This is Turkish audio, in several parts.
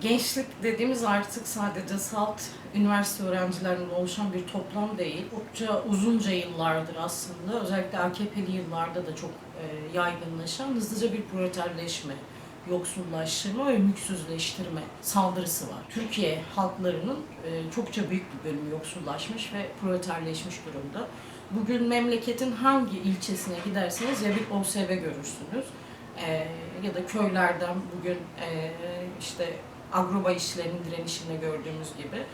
Gençlik dediğimiz artık sadece salt üniversite öğrencilerinden oluşan bir toplam değil. Çokça uzunca yıllardır aslında özellikle AKP'li yıllarda da çok e, yaygınlaşan hızlıca bir proleterleşme, yoksullaştırma ve mülksüzleştirme saldırısı var. Türkiye halklarının e, çokça büyük bir bölümü yoksullaşmış ve proleterleşmiş durumda. Bugün memleketin hangi ilçesine giderseniz ya bir OSB görürsünüz e, ya da köylerden bugün işte agroba işçilerinin direnişinde gördüğümüz gibi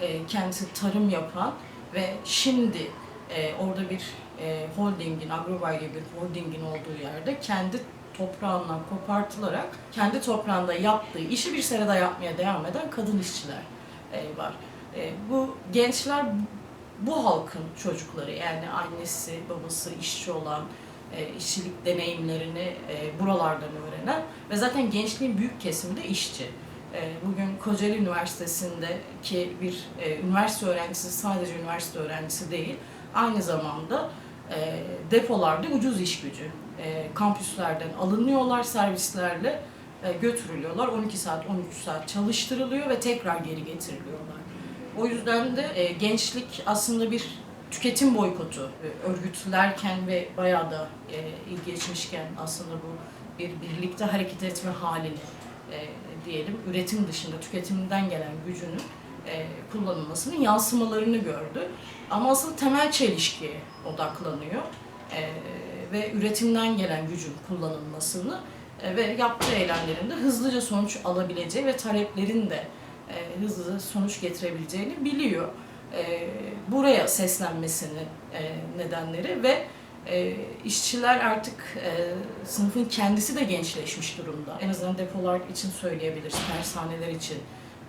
e, kendisi tarım yapan ve şimdi e, orada bir e, holdingin, agrobay gibi bir holdingin olduğu yerde kendi toprağından kopartılarak kendi toprağında yaptığı işi bir serada yapmaya devam eden kadın işçiler e, var. E, bu gençler bu halkın çocukları yani annesi, babası işçi olan, e, işçilik deneyimlerini e, buralardan öğrenen ve zaten gençliğin büyük kesimi de işçi. E, Bugün Kocaeli Üniversitesi'ndeki bir e, üniversite öğrencisi sadece üniversite öğrencisi değil, aynı zamanda e, depolarda ucuz iş gücü. Kampüslerden alınıyorlar servislerle götürülüyorlar. 12 saat, 13 saat çalıştırılıyor ve tekrar geri getiriliyorlar. O yüzden de gençlik aslında bir tüketim boykotu örgütlerken ve bayağı da ilgi geçmişken aslında bu bir birlikte hareket etme halini diyelim üretim dışında tüketimden gelen gücünün e, kullanılmasının yansımalarını gördü. Ama asıl temel çelişkiye odaklanıyor e, ve üretimden gelen gücün kullanılmasını e, ve yaptığı eylemlerinde hızlıca sonuç alabileceği ve taleplerin de e, hızlı sonuç getirebileceğini biliyor. E, buraya seslenmesinin e, nedenleri ve e, işçiler artık e, sınıfın kendisi de gençleşmiş durumda. En azından depolar için söyleyebiliriz, tersaneler için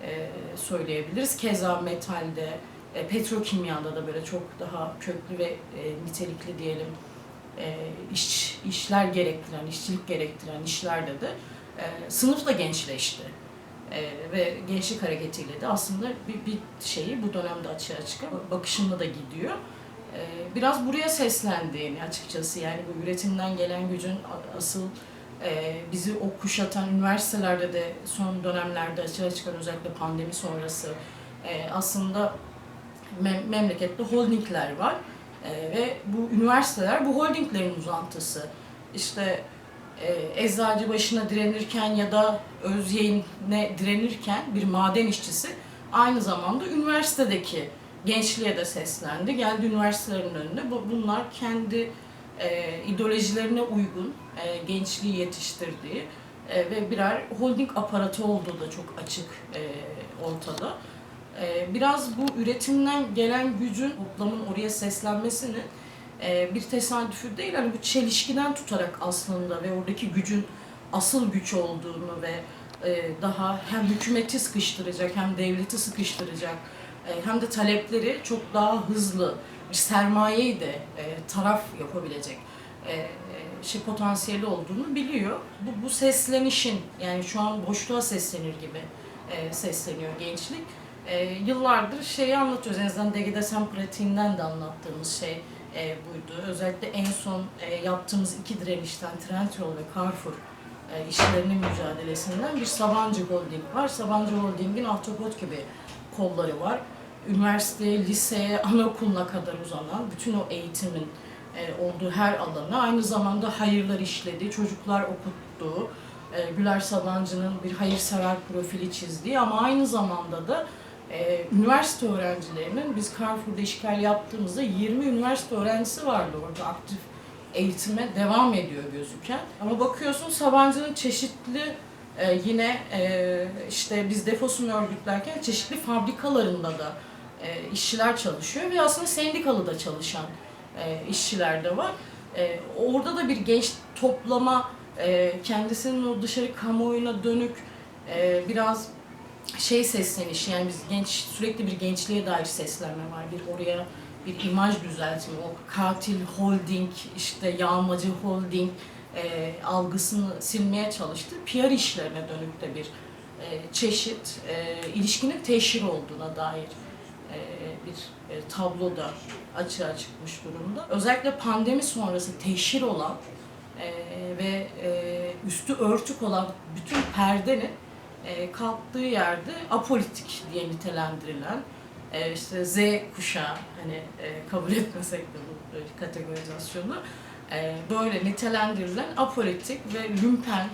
e, söyleyebiliriz. Keza metalde, e, petrokimyada da böyle çok daha köklü ve e, nitelikli diyelim e, iş, işler gerektiren, işçilik gerektiren işlerde de e, sınıf da gençleşti. E, ve gençlik hareketiyle de aslında bir, bir şeyi bu dönemde açığa çıkan bakışında da gidiyor. E, biraz buraya seslendiğini açıkçası yani bu üretimden gelen gücün asıl e, bizi o kuşatan üniversitelerde de son dönemlerde açığa çıkan özellikle pandemi sonrası e, aslında mem- memlekette holdingler var E, ve bu üniversiteler bu holdinglerin uzantısı. İşte e, eczacı başına direnirken ya da Özyeğin'e direnirken bir maden işçisi aynı zamanda üniversitedeki gençliğe de seslendi. Geldi üniversitelerin önünde. Bu, bunlar kendi e, ideolojilerine uygun e, gençliği yetiştirdiği e, ve birer holding aparatı olduğu da çok açık e, ortada. E, biraz bu üretimden gelen gücün toplamın oraya seslenmesini e, bir tesadüfü değil, hani bu çelişkiden tutarak aslında ve oradaki gücün asıl güç olduğunu ve e, daha hem hükümeti sıkıştıracak hem devleti sıkıştıracak hem de talepleri çok daha hızlı bir sermayeyi de e, taraf yapabilecek e, e, şey potansiyeli olduğunu biliyor. Bu, bu seslenişin yani şu an boşluğa seslenir gibi e, sesleniyor gençlik. E, yıllardır şeyi anlatıyoruz. En azından DGDSM pratiğinden de anlattığımız şey e, buydu. Özellikle en son e, yaptığımız iki direnişten Trendyol ve Carrefour e, işçilerinin mücadelesinden bir Sabancı Holding var. Sabancı Holding'in ahtapot gibi kolları var. Üniversiteye, liseye, anaokuluna kadar uzanan bütün o eğitimin e, olduğu her alana aynı zamanda hayırlar işlediği, çocuklar okuttuğu, e, Güler Sabancı'nın bir hayırsever profili çizdiği ama aynı zamanda da e, üniversite öğrencilerinin biz Carrefour'da işgal yaptığımızda 20 üniversite öğrencisi vardı orada aktif eğitime devam ediyor gözüken. Ama bakıyorsun Sabancı'nın çeşitli yine işte biz defosunu örgütlerken çeşitli fabrikalarında da e, işçiler çalışıyor ve aslında sendikalı da çalışan e, işçiler de var. E, orada da bir genç toplama, e, kendisinin o dışarı kamuoyuna dönük e, biraz şey seslenişi yani biz genç sürekli bir gençliğe dair seslenme var. Bir oraya bir imaj düzeltimi, o katil holding, işte yağmacı holding e, algısını silmeye çalıştı. PR işlerine dönük de bir e, çeşit e, ilişkinin teşhir olduğuna dair bir e, tablo da açığa çıkmış durumda. Özellikle pandemi sonrası teşhir olan e, ve e, üstü örtük olan bütün perdenin e, kalktığı yerde apolitik diye nitelendirilen e, işte Z kuşağı hani e, kabul etmesek de bu e, kategorizasyonu e, böyle nitelendirilen apolitik ve lümpen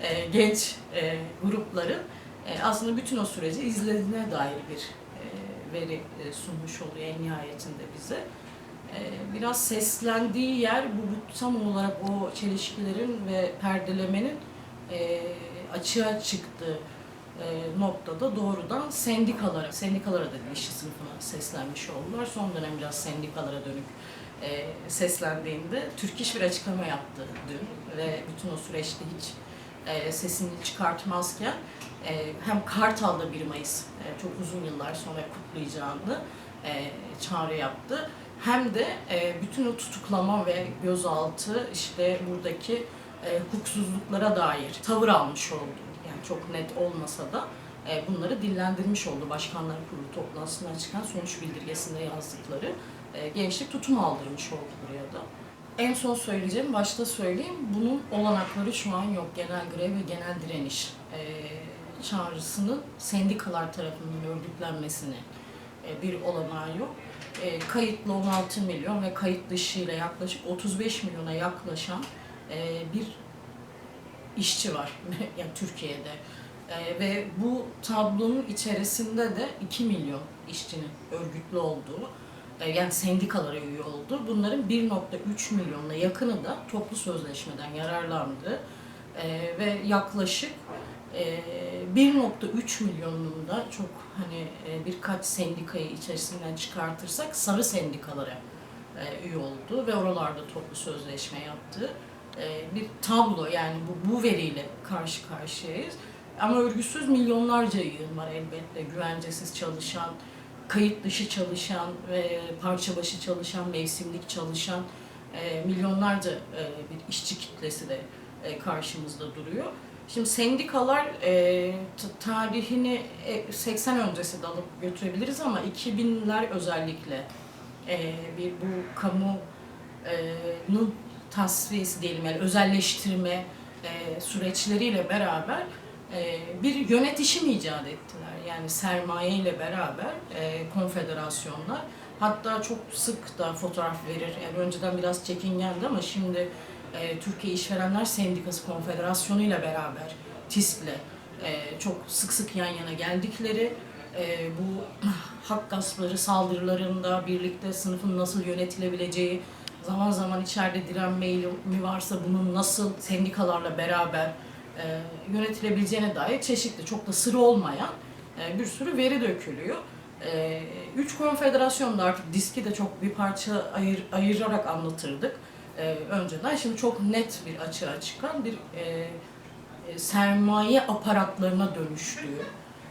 e, genç e, grupların e, aslında bütün o süreci izlediğine dair bir e, veri e, sunmuş oluyor en nihayetinde bize. E, biraz seslendiği yer bu, tam olarak o çelişkilerin ve perdelemenin e, açığa çıktığı noktada doğrudan sendikalara, sendikalara da işçi sınıfına seslenmiş oldular. Son dönem biraz sendikalara dönük seslendiğinde Türk İş bir açıklama yaptı dün ve bütün o süreçte hiç sesini çıkartmazken hem Kartal'da 1 Mayıs e, çok uzun yıllar sonra kutlayacağını e, çağrı yaptı. Hem de e, bütün o tutuklama ve gözaltı işte buradaki hukuksuzluklara dair tavır almış oldu. Yani çok net olmasa da bunları dillendirmiş oldu. Başkanlar Kurulu toplantısından çıkan sonuç bildirgesinde yazdıkları gençlik tutum aldırmış oldu buraya da. En son söyleyeceğim, başta söyleyeyim. Bunun olanakları şu an yok. Genel grev ve genel direniş çağrısının sendikalar tarafından örgütlenmesini e, bir olanağı yok. E, kayıtlı 16 milyon ve kayıt dışıyla yaklaşık 35 milyona yaklaşan e, bir işçi var yani Türkiye'de. Ve bu tablonun içerisinde de 2 milyon işçinin örgütlü olduğu, yani sendikalara üye olduğu, bunların 1.3 milyonla yakını da toplu sözleşmeden yararlandı. Ve yaklaşık 1.3 milyonun da çok hani e, birkaç sendikayı içerisinden çıkartırsak sarı sendikalara e, üye oldu ve oralarda toplu sözleşme yaptı. E, bir tablo yani bu, bu veriyle karşı karşıyayız. Ama örgütsüz milyonlarca yığın var elbette. Güvencesiz çalışan, kayıt dışı çalışan, parça başı çalışan, mevsimlik çalışan milyonlarca bir işçi kitlesi de karşımızda duruyor. Şimdi sendikalar e, tarihini e, 80 öncesi de alıp götürebiliriz ama 2000'ler özellikle e, bir bu kamunun tasfiyesi diyelim yani özelleştirme e, süreçleriyle beraber e, bir yönetişim icat ettiler. Yani sermaye ile beraber e, konfederasyonlar hatta çok sık da fotoğraf verir. Yani önceden biraz çekingendi ama şimdi e, Türkiye İşverenler Sendikası Konfederasyonu ile beraber TİSK'le e, çok sık sık yan yana geldikleri e, bu hak gaspları saldırılarında birlikte sınıfın nasıl yönetilebileceği, zaman zaman içeride direnme eğilimi varsa bunun nasıl sendikalarla beraber e, yönetilebileceğine dair çeşitli, çok da sır olmayan e, bir sürü veri dökülüyor. E, üç konfederasyonda artık diski de çok bir parça ayır, ayırarak anlatırdık e, önceden. Şimdi çok net bir açığa çıkan bir e, e, sermaye aparatlarına dönüştüğü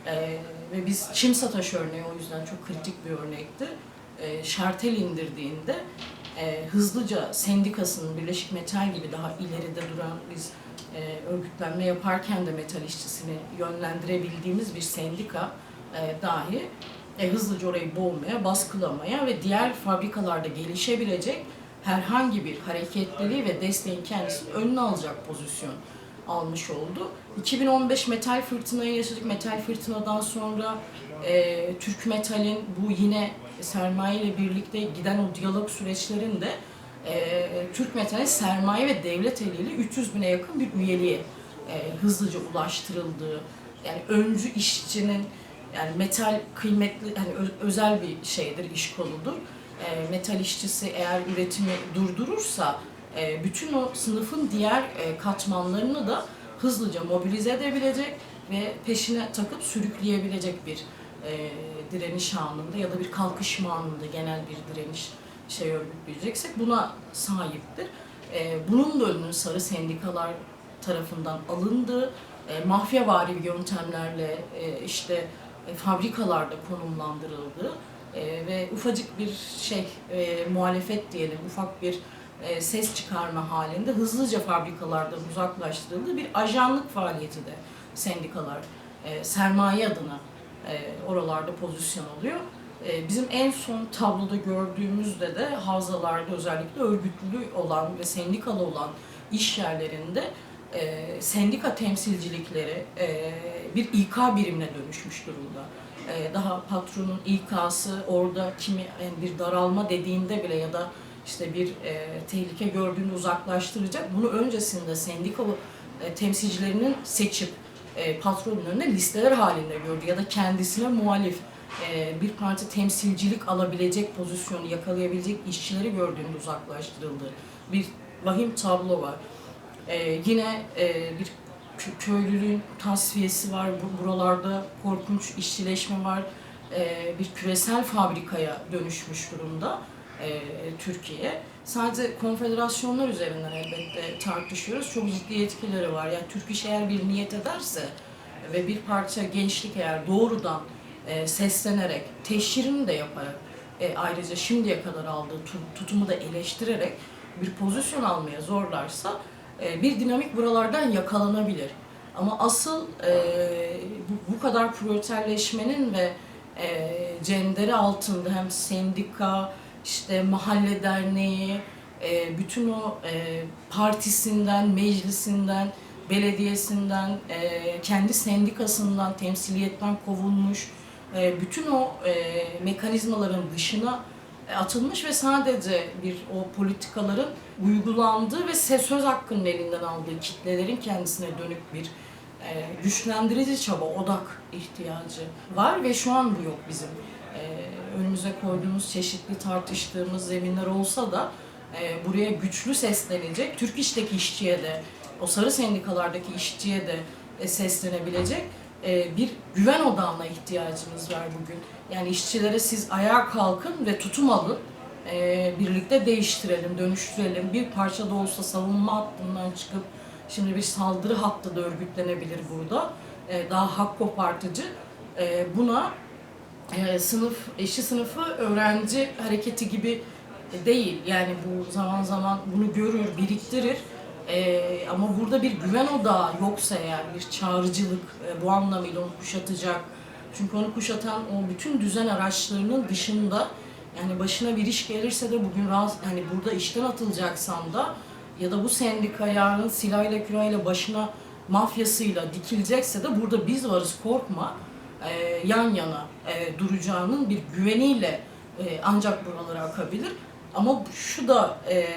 e, ve biz Çim Sataş örneği o yüzden çok kritik bir örnekti. E, şartel indirdiğinde e, hızlıca sendikasının Birleşik Metal gibi daha ileride duran biz e, örgütlenme yaparken de metal işçisini yönlendirebildiğimiz bir sendika e, dahi e, hızlıca orayı boğmaya, baskılamaya ve diğer fabrikalarda gelişebilecek herhangi bir hareketliliği ve desteğin kendisini önüne alacak pozisyon almış oldu. 2015 metal fırtınayı yaşadık. Metal fırtınadan sonra e, Türk Metal'in bu yine sermaye ile birlikte giden o diyalog süreçlerinde e, Türk Metal'in sermaye ve devlet eliyle 300 bine yakın bir üyeliğe e, hızlıca ulaştırıldığı, yani öncü işçinin yani metal kıymetli, ö- özel bir şeydir, iş koludur. E, metal işçisi eğer üretimi durdurursa e, bütün o sınıfın diğer e, katmanlarını da hızlıca mobilize edebilecek ve peşine takıp sürükleyebilecek bir e, direniş anında ya da bir kalkışma anında genel bir direniş şey örgütleyeceksek buna sahiptir. Bunun da önünün sarı sendikalar tarafından alındığı, e, mafyavari yöntemlerle işte fabrikalarda konumlandırıldığı e, ve ufacık bir şey e, muhalefet diyelim, ufak bir e, ses çıkarma halinde hızlıca fabrikalardan uzaklaştırıldığı bir ajanlık faaliyeti de sendikalar e, sermaye adına e, oralarda pozisyon alıyor. E, bizim en son tabloda gördüğümüzde de havzalarda özellikle örgütlü olan ve sendikalı olan iş yerlerinde e, sendika temsilcilikleri e, bir İK birimine dönüşmüş durumda. E, daha patronun İK'sı orada kimi yani bir daralma dediğinde bile ya da işte bir e, tehlike gördüğünde uzaklaştıracak. Bunu öncesinde sendika e, temsilcilerinin seçip e, patronun önüne listeler halinde gördü ya da kendisine muhalif e, bir parti temsilcilik alabilecek pozisyonu yakalayabilecek işçileri gördüğünde uzaklaştırıldı. Bir vahim tablo var. E, yine e, bir köylülüğün tasfiyesi var. Bu- Buralarda korkunç işçileşme var. E, bir küresel fabrikaya dönüşmüş durumda e, Türkiye. Sadece konfederasyonlar üzerinden elbette tartışıyoruz. Çok ciddi etkileri var. Yani Türk İş eğer bir niyet ederse ve bir parça gençlik eğer doğrudan e, seslenerek, teşhirini de yaparak, e, ayrıca şimdiye kadar aldığı tu- tutumu da eleştirerek bir pozisyon almaya zorlarsa e, bir dinamik buralardan yakalanabilir. Ama asıl e, bu, bu kadar proleterleşmenin ve e, cendere altında hem sendika, işte mahalle derneği, e, bütün o e, partisinden, meclisinden, belediyesinden, e, kendi sendikasından, temsiliyetten kovulmuş, e, bütün o e, mekanizmaların dışına e, atılmış ve sadece bir o politikaların uygulandığı ve se- söz hakkının elinden aldığı kitlelerin kendisine dönük bir e, güçlendirici çaba, odak ihtiyacı var ve şu an bu yok bizim. E, önümüze koyduğumuz çeşitli tartıştığımız zeminler olsa da e, buraya güçlü seslenecek, Türk İş'teki işçiye de, o sarı sendikalardaki işçiye de e, seslenebilecek e, bir güven odağına ihtiyacımız var bugün. Yani işçilere siz ayağa kalkın ve tutum alın, e, birlikte değiştirelim, dönüştürelim. Bir parça da olsa savunma hattından çıkıp şimdi bir saldırı hattı da örgütlenebilir burada. E, daha hak kopartıcı. E, buna e, sınıf, işçi sınıfı öğrenci hareketi gibi değil. Yani bu zaman zaman bunu görür, biriktirir. E, ama burada bir güven odağı yoksa eğer bir çağrıcılık e, bu anlamıyla onu kuşatacak. Çünkü onu kuşatan o bütün düzen araçlarının dışında yani başına bir iş gelirse de bugün rahatsız, yani burada işten atılacaksan da ya da bu sendika yarın silahıyla küreğiyle başına mafyasıyla dikilecekse de burada biz varız korkma e, yan yana e, duracağının bir güveniyle e, ancak buralara akabilir. Ama şu da e,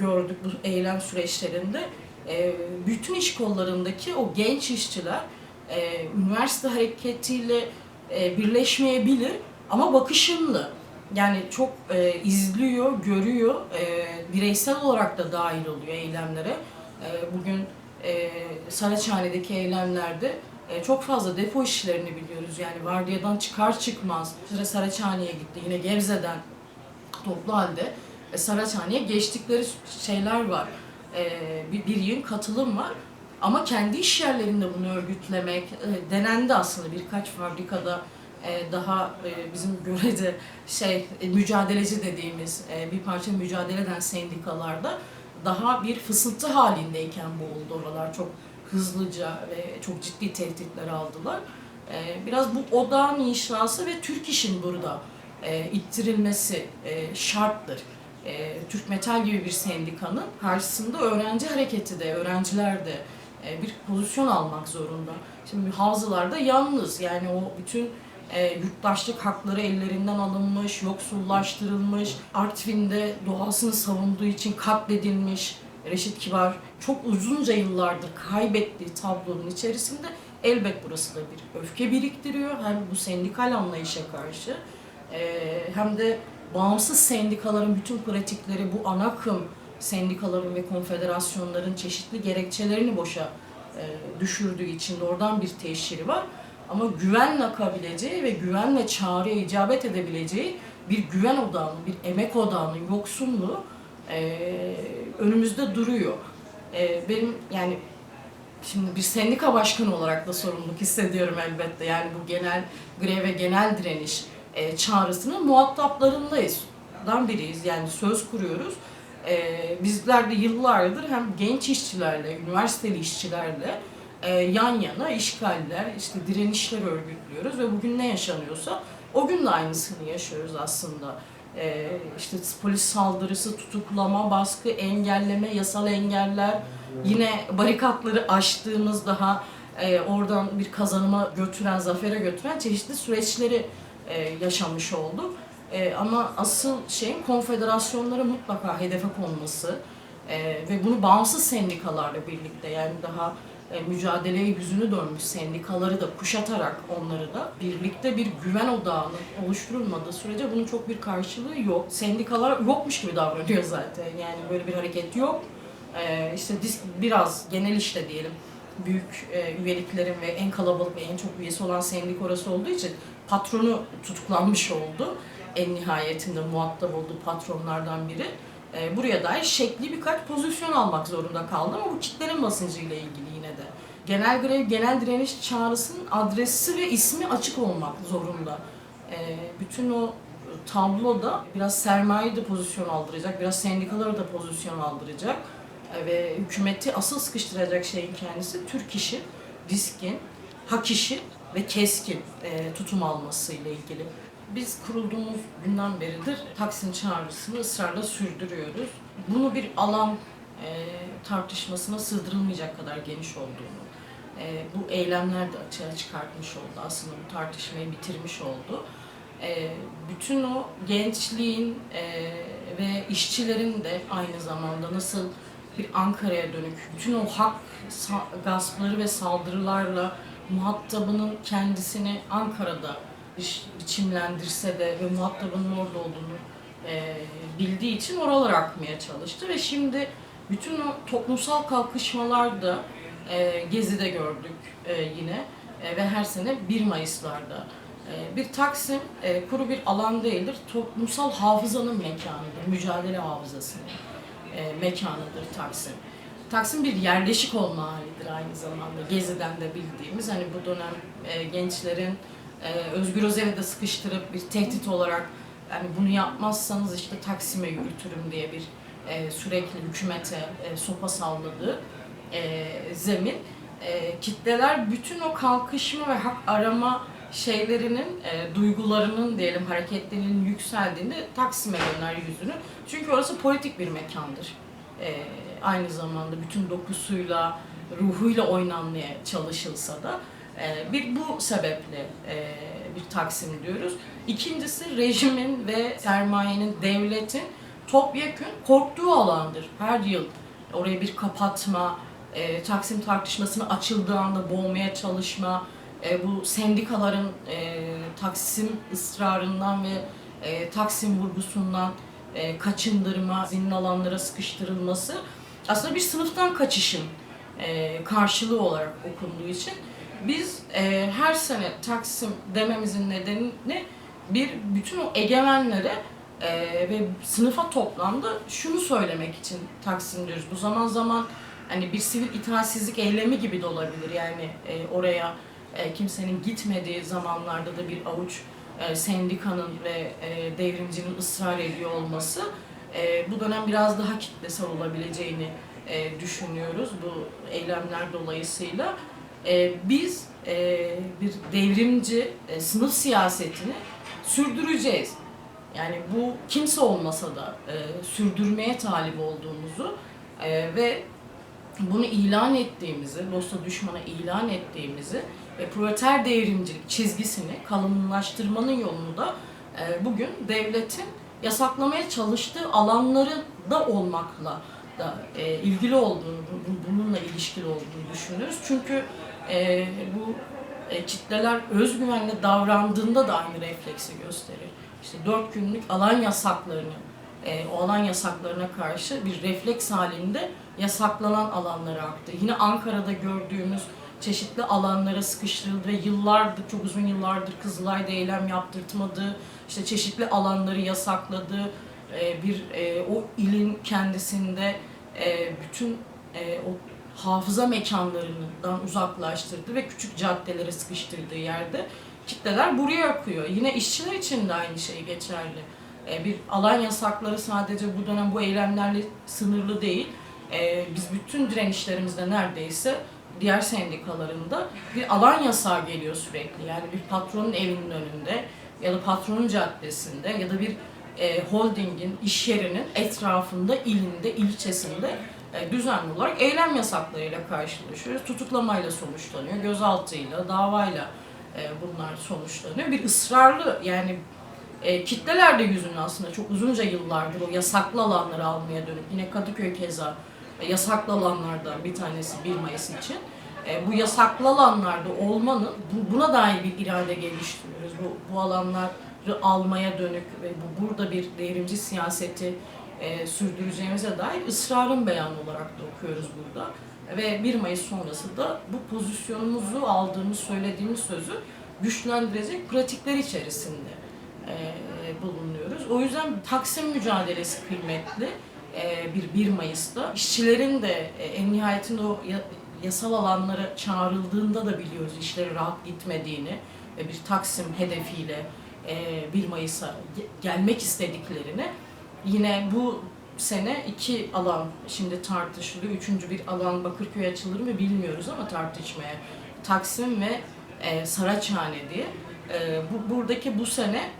gördük bu eylem süreçlerinde e, bütün iş kollarındaki o genç işçiler e, üniversite hareketiyle e, birleşmeyebilir ama bakışımlı. Yani çok e, izliyor, görüyor, e, bireysel olarak da dahil oluyor eylemlere. E, bugün e, Saraçhane'deki eylemlerde e, çok fazla depo işlerini biliyoruz. Yani vardiyadan çıkar çıkmaz. Sıra Saraçhane'ye gitti. Yine Gebze'den toplu halde e, Saraçhane'ye geçtikleri şeyler var. E, bir, bir yığın katılım var. Ama kendi iş yerlerinde bunu örgütlemek e, denendi aslında birkaç fabrikada daha e, bizim görece şey e, mücadeleci dediğimiz e, bir parça mücadele eden sendikalarda daha bir fısıltı halindeyken boğuldu oralar çok hızlıca ve çok ciddi tehditler aldılar. E, biraz bu odağın inşası ve Türk işin burada e, ittirilmesi e, şarttır. E, Türk Metal gibi bir sendikanın karşısında öğrenci hareketi de, öğrenciler de e, bir pozisyon almak zorunda. Şimdi havzalarda yalnız yani o bütün e, yurttaşlık hakları ellerinden alınmış, yoksullaştırılmış, Artvin'de doğasını savunduğu için katledilmiş Reşit Kibar çok uzunca yıllardır kaybettiği tablonun içerisinde elbet burası da bir öfke biriktiriyor. Hem bu sendikal anlayışa karşı e, hem de bağımsız sendikaların bütün pratikleri bu ana akım sendikaların ve konfederasyonların çeşitli gerekçelerini boşa e, düşürdüğü için de oradan bir teşhiri var. Ama güvenle akabileceği ve güvenle çağrıya icabet edebileceği bir güven odağının, bir emek odağının yoksunluğu e, önümüzde duruyor. E, benim yani şimdi bir sendika başkanı olarak da sorumluluk hissediyorum elbette. Yani bu genel grev ve genel direniş e, çağrısının muhataplarındayız. Dan biriyiz yani söz kuruyoruz. E, bizler de yıllardır hem genç işçilerle, üniversiteli işçilerle e, yan yana işgaller, işte direnişler örgütlüyoruz ve bugün ne yaşanıyorsa o gün de aynısını yaşıyoruz aslında. E, işte polis saldırısı, tutuklama, baskı, engelleme, yasal engeller, yine barikatları aştığımız daha e, oradan bir kazanıma götüren, zafere götüren çeşitli süreçleri e, yaşamış olduk. E, ama asıl şeyin konfederasyonlara mutlaka hedefe konması e, ve bunu bağımsız sendikalarla birlikte yani daha e, mücadeleye yüzünü dönmüş sendikaları da kuşatarak onları da birlikte bir güven odağının oluşturulmadığı sürece bunun çok bir karşılığı yok. Sendikalar yokmuş gibi davranıyor zaten. Yani böyle bir hareket yok. E, işte disk biraz genel işte diyelim büyük e, üyeliklerin ve en kalabalık ve en çok üyesi olan sendik orası olduğu için patronu tutuklanmış oldu. En nihayetinde muhatap olduğu patronlardan biri. E, buraya dair şekli birkaç pozisyon almak zorunda kaldı ama bu kitlenin basıncıyla ilgili. Genel grev, genel direniş çağrısının adresi ve ismi açık olmak zorunda. E, bütün o tabloda biraz sermayeyi de pozisyon aldıracak, biraz sendikaları da pozisyon aldıracak E, ve hükümeti asıl sıkıştıracak şeyin kendisi Türk işi, diskin, hak işi ve keskin e, tutum alması ile ilgili. Biz kurulduğumuz günden beridir Taksim çağrısını ısrarla sürdürüyoruz. Bunu bir alan e, tartışmasına sığdırılmayacak kadar geniş olduğunu, e, bu eylemler de açığa çıkartmış oldu. Aslında bu tartışmayı bitirmiş oldu. E, bütün o gençliğin e, ve işçilerin de aynı zamanda nasıl bir Ankara'ya dönük bütün o hak gaspları ve saldırılarla muhatabının kendisini Ankara'da biç- biçimlendirse de ve muhatabının orada olduğunu e, bildiği için oralara akmaya çalıştı ve şimdi bütün o toplumsal kalkışmalar da e, Gezi'de gördük e, yine E, ve her sene 1 Mayıs'larda. E, bir Taksim e, kuru bir alan değildir, toplumsal hafızanın mekanıdır, mücadele hafızasının e, mekanıdır Taksim. Taksim bir yerleşik olma halidir aynı zamanda. Gezi'den de bildiğimiz hani bu dönem e, gençlerin e, Özgür Özel'i de sıkıştırıp bir tehdit olarak yani bunu yapmazsanız işte Taksim'e yürütürüm diye bir e, sürekli hükümete e, sopa salladığı e, zemin. E, kitleler bütün o kalkışma ve hak arama şeylerinin, e, duygularının diyelim hareketlerinin yükseldiğinde Taksim'e döner yüzünü. Çünkü orası politik bir mekandır. E, aynı zamanda bütün dokusuyla, ruhuyla oynanmaya çalışılsa da e, bir bu sebeple e, bir Taksim diyoruz. İkincisi rejimin ve sermayenin, devletin topyekün korktuğu alandır. Her yıl oraya bir kapatma, e, Taksim tartışmasını açıldığı anda boğmaya çalışma, e, bu sendikaların e, Taksim ısrarından ve e, Taksim vurgusundan e, kaçındırma, zinin alanlara sıkıştırılması aslında bir sınıftan kaçışın e, karşılığı olarak okunduğu için biz e, her sene Taksim dememizin nedeni bir bütün o egemenlere e, ve sınıfa toplamda şunu söylemek için Taksim diyoruz. Bu zaman zaman hani bir sivil itaatsizlik eylemi gibi de olabilir. Yani e, oraya e, kimsenin gitmediği zamanlarda da bir avuç e, sendikanın ve e, devrimcinin ısrar ediyor olması e, bu dönem biraz daha kitlesel olabileceğini e, düşünüyoruz bu eylemler dolayısıyla. E, biz e, bir devrimci e, sınıf siyasetini sürdüreceğiz. Yani bu kimse olmasa da e, sürdürmeye talip olduğumuzu e, ve bunu ilan ettiğimizi, dosta düşmana ilan ettiğimizi ve proleter devrimcilik çizgisini kalınlaştırmanın yolunu da e, bugün devletin yasaklamaya çalıştığı alanların da olmakla da e, ilgili olduğunu, bu- bununla ilişkili olduğunu düşünüyoruz. Çünkü e, bu kitleler özgüvenle davrandığında da aynı refleksi gösterir. İşte dört günlük alan yasaklarını, e, o alan yasaklarına karşı bir refleks halinde yasaklanan alanlara aktı. Yine Ankara'da gördüğümüz çeşitli alanlara sıkıştırıldı ve yıllardır, çok uzun yıllardır Kızılay'da eylem yaptırtmadı, işte çeşitli alanları yasakladı, e, bir e, o ilin kendisinde e, bütün e, o hafıza mekanlarından uzaklaştırdı ve küçük caddelere sıkıştırdığı yerde kitleler buraya akıyor. Yine işçiler için de aynı şey geçerli. Bir alan yasakları sadece bu dönem bu eylemlerle sınırlı değil. E, biz bütün direnişlerimizde neredeyse diğer sendikalarında bir alan yasağı geliyor sürekli. Yani bir patronun evinin önünde ya da patronun caddesinde ya da bir e, holdingin, iş yerinin etrafında, ilinde, ilçesinde e, düzenli olarak eylem yasaklarıyla karşılaşıyoruz. Tutuklamayla sonuçlanıyor, gözaltıyla, davayla e, bunlar sonuçlanıyor. Bir ısrarlı yani e, kitleler de aslında çok uzunca yıllardır o yasaklı alanları almaya dönük. Yine Kadıköy keza yasaklı alanlardan bir tanesi 1 Mayıs için. E, bu yasaklı alanlarda olmanın bu- buna dair bir irade geliştiriyoruz. Bu, bu alanları almaya dönük ve bu, burada bir devrimci siyaseti e, sürdüreceğimize dair ısrarın beyanı olarak da okuyoruz burada. Ve 1 Mayıs sonrası da bu pozisyonumuzu aldığımız, söylediğimiz sözü güçlendirecek pratikler içerisinde e, bulunuyoruz. O yüzden Taksim mücadelesi kıymetli bir 1 Mayıs'ta. İşçilerin de e, en nihayetinde o ya- yasal alanlara çağrıldığında da biliyoruz işleri rahat gitmediğini ve bir Taksim hedefiyle e, 1 Mayıs'a ge- gelmek istediklerini yine bu sene iki alan şimdi tartışılıyor. Üçüncü bir alan Bakırköy açılır mı bilmiyoruz ama tartışmaya. Taksim ve e, Saraçhane diye. E, bu, buradaki bu sene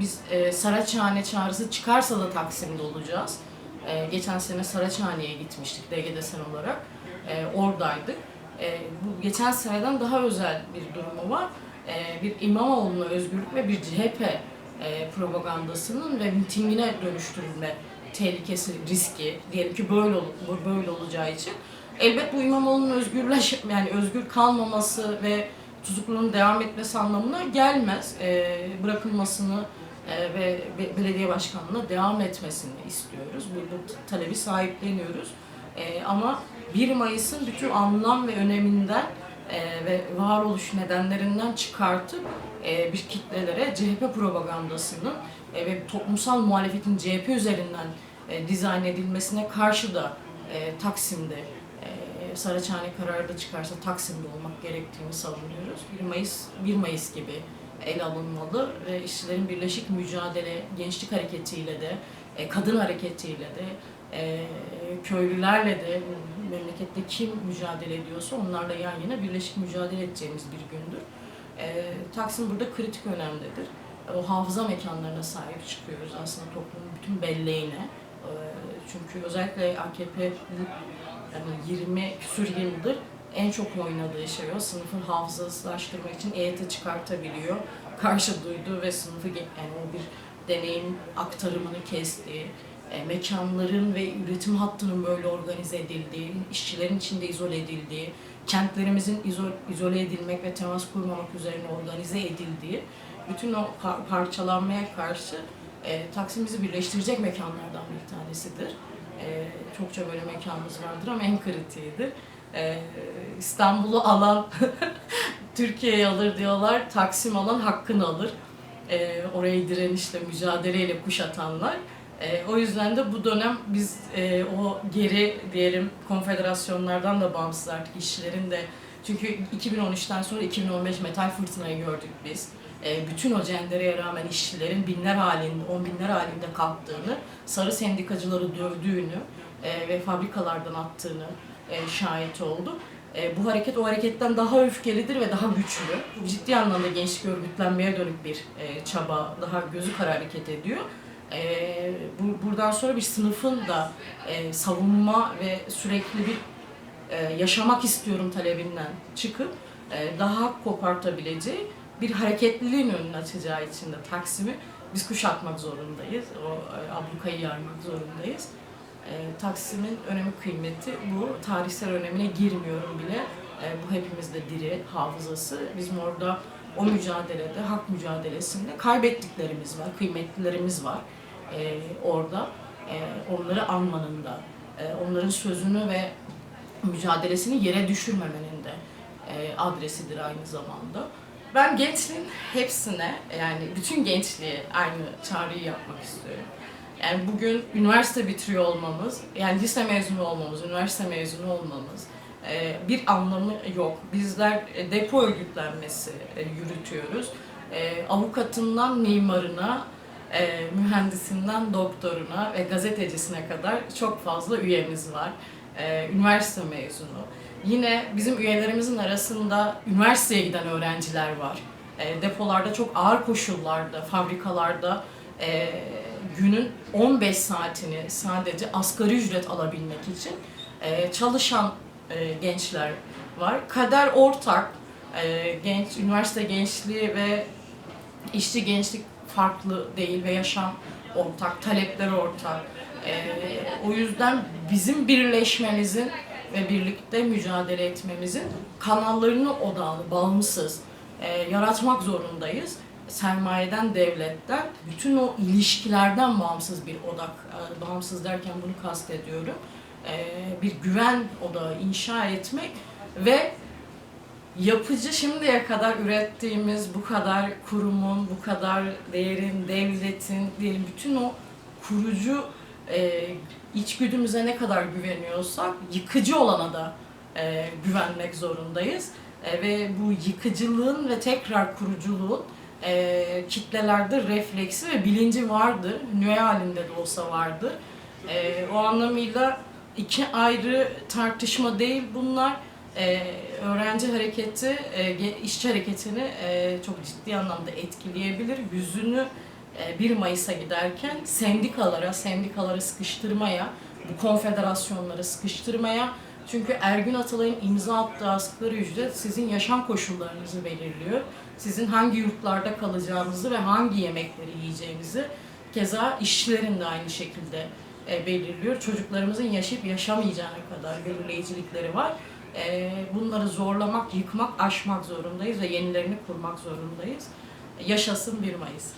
biz e, Saraçhane çağrısı çıkarsa da Taksim'de olacağız. E, geçen sene Saraçhane'ye gitmiştik DGDSN olarak. E, oradaydık. E, bu geçen seneden daha özel bir durumu var. E, bir İmamoğlu'na özgürlük ve bir CHP e, propagandasının ve mitingine dönüştürülme tehlikesi, riski diyelim ki böyle böyle olacağı için elbet bu İmamoğlu'nun özgürleş yani özgür kalmaması ve tutukluluğun devam etmesi anlamına gelmez. E, bırakılmasını ve be- belediye başkanlığına devam etmesini istiyoruz. Bu, bu talebi sahipleniyoruz. E, ama 1 Mayıs'ın bütün anlam ve öneminden e, ve varoluş nedenlerinden çıkartıp e, bir kitlelere CHP propagandasının e, ve toplumsal muhalefetin CHP üzerinden e, dizayn edilmesine karşı da e, Taksim'de e, Saraçhane kararı da çıkarsa Taksim'de olmak gerektiğini savunuyoruz. 1 Mayıs 1 Mayıs gibi ele alınmalı ve işçilerin birleşik mücadele, gençlik hareketiyle de, e, kadın hareketiyle de, e, köylülerle de memlekette kim mücadele ediyorsa onlarla yan yana birleşik mücadele edeceğimiz bir gündür. E, Taksim burada kritik önemlidir. O hafıza mekanlarına sahip çıkıyoruz aslında toplumun bütün belleğine. Çünkü özellikle AKP yani 20 küsür yıldır en çok oynadığı şey o. Sınıfın hafızasızlaştırmak için EYT çıkartabiliyor. Karşı duydu ve sınıfı yani o bir deneyim aktarımını kestiği, e, mekanların ve üretim hattının böyle organize edildiği, işçilerin içinde izole edildiği, kentlerimizin izo- izole edilmek ve temas kurmamak üzerine organize edildiği, bütün o par- parçalanmaya karşı e, Taksim bizi birleştirecek mekanlardan bir tanesidir. E, çokça böyle mekanımız vardır ama en kritiğidir. E, İstanbul'u alan Türkiye'yi alır diyorlar, Taksim alan hakkını alır. E, orayı direnişle, mücadeleyle kuşatanlar. E, o yüzden de bu dönem biz e, o geri diyelim konfederasyonlardan da bağımsız artık işçilerin de çünkü 2013'ten sonra 2015 metal fırtınayı gördük biz. E, bütün o cendereye rağmen işçilerin binler halinde, on binler halinde kalktığını, sarı sendikacıları dövdüğünü e, ve fabrikalardan attığını e, şahit olduk. E, bu hareket o hareketten daha öfkelidir ve daha güçlü. Ciddi anlamda gençlik örgütlenmeye dönük bir e, çaba, daha gözü kara hareket ediyor. E, bu, buradan sonra bir sınıfın da e, savunma ve sürekli bir e, yaşamak istiyorum talebinden çıkıp e, daha kopartabileceği bir hareketliliğin önünü açacağı için de Taksim'i biz kuşatmak zorundayız. O e, ablukayı yarmak zorundayız. E, Taksim'in önemi kıymeti bu. Tarihsel önemine girmiyorum bile. E, bu hepimizde diri hafızası. Bizim orada o mücadelede, hak mücadelesinde kaybettiklerimiz var, kıymetlilerimiz var e, orada. E, onları anmanın da, e, onların sözünü ve mücadelesini yere düşürmemenin de e, adresidir aynı zamanda. Ben gençliğin hepsine, yani bütün gençliğe aynı çağrıyı yapmak istiyorum. Yani bugün üniversite bitiriyor olmamız, yani lise mezunu olmamız, üniversite mezunu olmamız e, bir anlamı yok. Bizler e, depo örgütlenmesi e, yürütüyoruz. Avukatından mimarına, mühendisinden doktoruna ve gazetecisine kadar çok fazla üyemiz var. Üniversite mezunu. Yine bizim üyelerimizin arasında üniversiteye giden öğrenciler var. Depolarda çok ağır koşullarda, fabrikalarda günün 15 saatini sadece asgari ücret alabilmek için e, çalışan e, gençler var. Kader ortak, e, genç üniversite gençliği ve işçi gençlik farklı değil ve yaşam ortak, talepler ortak. O yüzden bizim birleşmemizin ve birlikte mücadele etmemizin kanallarını odağlı, bağımsız yaratmak zorundayız. Sermayeden, devletten, bütün o ilişkilerden bağımsız bir odak, e, bağımsız derken bunu kastediyorum. E, bir güven odağı inşa etmek ve yapıcı şimdiye kadar ürettiğimiz bu kadar kurumun, bu kadar değerin, devletin, diyelim bütün o kurucu e, içgüdümüze ne kadar güveniyorsak yıkıcı olana da güvenmek zorundayız. Ve bu yıkıcılığın ve tekrar kuruculuğun e, kitlelerde refleksi ve bilinci vardır. Nüve halinde de olsa vardır. E, o anlamıyla iki ayrı tartışma değil bunlar. E, öğrenci hareketi, e, işçi hareketini e, çok ciddi anlamda etkileyebilir. Yüzünü e, 1 Mayıs'a giderken sendikalara, sendikaları sıkıştırmaya, bu konfederasyonları sıkıştırmaya çünkü Ergün Atalay'ın imza attığı asgari ücret sizin yaşam koşullarınızı belirliyor. Sizin hangi yurtlarda kalacağınızı ve hangi yemekleri yiyeceğinizi keza işçilerin de aynı şekilde e, belirliyor. Çocuklarımızın yaşayıp yaşamayacağına kadar belirleyicilikleri var. E, bunları zorlamak, yıkmak, aşmak zorundayız ve yenilerini kurmak zorundayız. Yaşasın 1 Mayıs.